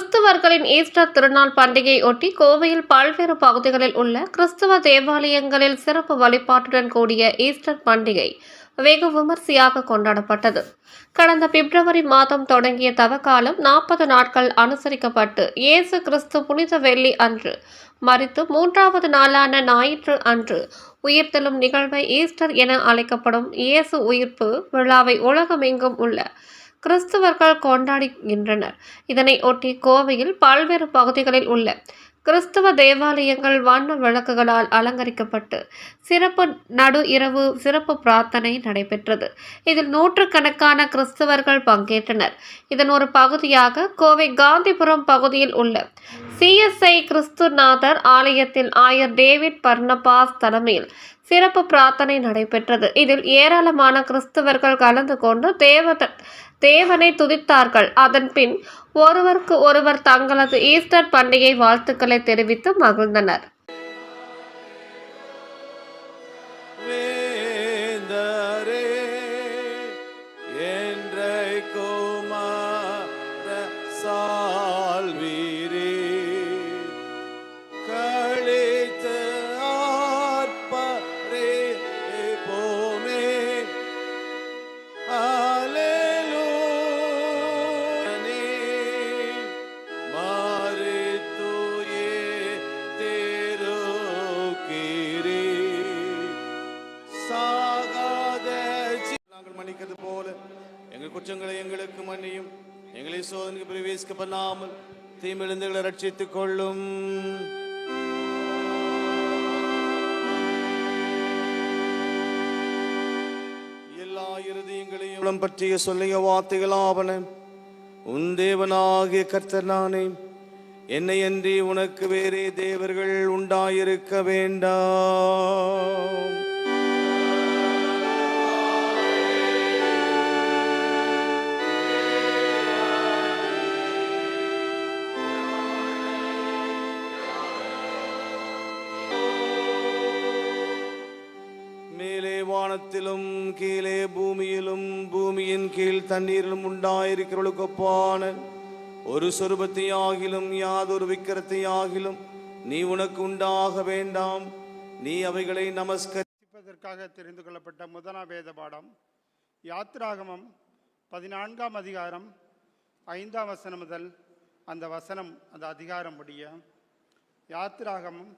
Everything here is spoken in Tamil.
கிறிஸ்துவர்களின் ஈஸ்டர் திருநாள் பண்டிகையை ஒட்டி கோவையில் பல்வேறு பகுதிகளில் உள்ள கிறிஸ்துவ தேவாலயங்களில் சிறப்பு வழிபாட்டுடன் கூடிய ஈஸ்டர் பண்டிகை வெகு விமர்சையாக கொண்டாடப்பட்டது. கடந்த பிப்ரவரி மாதம் தொடங்கிய தவக்காலம் நாற்பது நாட்கள் அனுசரிக்கப்பட்டு இயேசு கிறிஸ்து புனித வெள்ளி அன்று மறித்து மூன்றாவது நாளான ஞாயிற்று அன்று உயிர்த்தெழும் நிகழ்வை ஈஸ்டர் என அழைக்கப்படும் இயேசு உயிர்ப்பு விழாவை உலகமெங்கும் உள்ள கிறிஸ்தவர்கள் கொண்டாடுகின்றனர். இதனை ஒட்டி கோவையில் பல்வேறு பகுதிகளில் உள்ள கிறிஸ்தவ தேவாலயங்கள் வண்ண விளக்குகளால் அலங்கரிக்கப்பட்டு சிறப்பு நடு இரவு சிறப்பு பிரார்த்தனை நடைபெற்றது. இதில் நூற்றுக்கணக்கான கிறிஸ்தவர்கள் பங்கேற்றனர். இதன் ஒரு பகுதியாக கோவை காந்திபுரம் பகுதியில் உள்ள சிஎஸ்ஐ கிறிஸ்துநாதர் ஆலயத்தில் ஆயர் டேவிட் பர்னபாஸ் தலைமையில் சிறப்பு பிரார்த்தனை நடைபெற்றது. இதில் ஏராளமான கிறிஸ்தவர்கள் கலந்து கொண்டு தேவதன் தேவனை துதித்தார்கள். அதன் பின் ஒருவருக்கு ஒருவர் தங்களது ஈஸ்டர் பண்டிகை வாழ்த்துக்களை தெரிவித்து மகிழ்ந்தனர். எங்கள் குற்றங்களை எங்களுக்கு மன்னியும். எங்களை சோதனைக்கு பிரவேசிக்க பண்ணாமல் தீமிழந்துகளை ரட்சித்துக் கொள்ளும். எல்லா இருதயங்களையும் பற்றிய சொல்லிய வார்த்தைகளாவன உன் தேவனாகிய கர்த்தர் நானே. என்னை அன்றி உனக்கு வேறே தேவர்கள் உண்டாயிருக்க வேண்டாம் வானத்திலும் கீழே பூமியிலும் பூமியின் கீழ் தண்ணீரிலும் உண்டாயிருக்கிறவளுக்கு ஒப்பான ஒரு சொருபத்தை ஆகிலும் யாதொரு விக்கிரத்தை ஆகிலும் நீ உனக்கு உண்டாக வேண்டாம். நீ அவைகளை நமஸ்கரிப்பதற்காக தெரிந்து கொள்ளப்பட்ட முதனா வேத பாடம் யாத்ராகமம் பதினான்காம் அதிகாரம் ஐந்தாம் வசனம் முதல் அந்த வசனம் அந்த அதிகாரம் முடிய யாத்ராகமம்